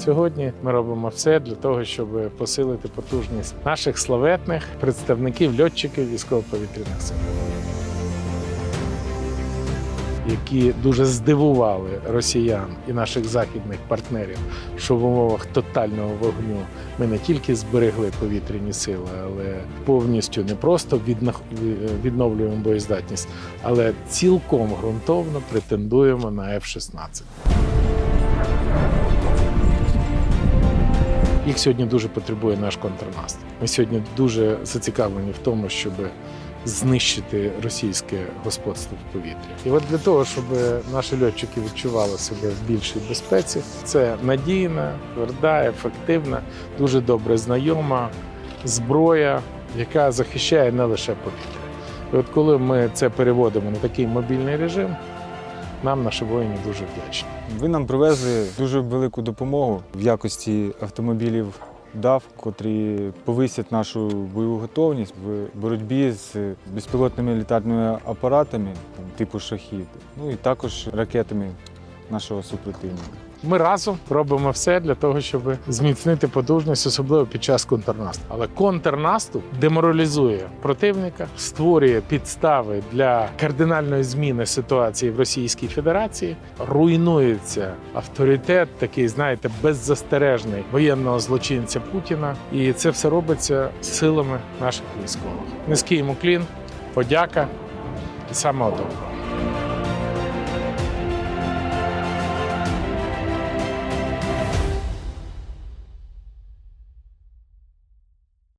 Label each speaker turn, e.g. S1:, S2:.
S1: сьогодні ми робимо все для того, щоб посилити потужність наших славетних представників льотчиків військово-повітряних сил. Які дуже здивували росіян і наших західних партнерів, що в умовах тотального вогню ми не тільки зберегли повітряні сили, але повністю не просто відновлюємо боєздатність, але цілком ґрунтовно претендуємо на F-16. Їх сьогодні дуже потребує наш контрнаступ. Ми сьогодні дуже зацікавлені в тому, щоб знищити російське господство в повітрі. І от для того, щоб наші льотчики відчували себе в більшій безпеці, це надійна, тверда, ефективна, дуже добре знайома зброя, яка захищає не лише повітря. І от коли ми це переводимо на такий мобільний режим, нам наші воїни дуже вдячні.
S2: Ви нам привезли дуже велику допомогу в якості автомобілів дав, котрі повисять нашу бойову готовність в боротьбі з безпілотними літальними апаратами там, типу шахід, ну і також ракетами нашого супротивника.
S1: Ми разом робимо все для того, щоб зміцнити потужність, особливо під час контрнаступу. Але контрнаступ деморалізує противника, створює підстави для кардинальної зміни ситуації в Російській Федерації. Руйнується авторитет, такий, знаєте, беззастережний воєнного злочинця Путіна. І це все робиться силами наших військових. Низький йому клін, подяка і саме добре.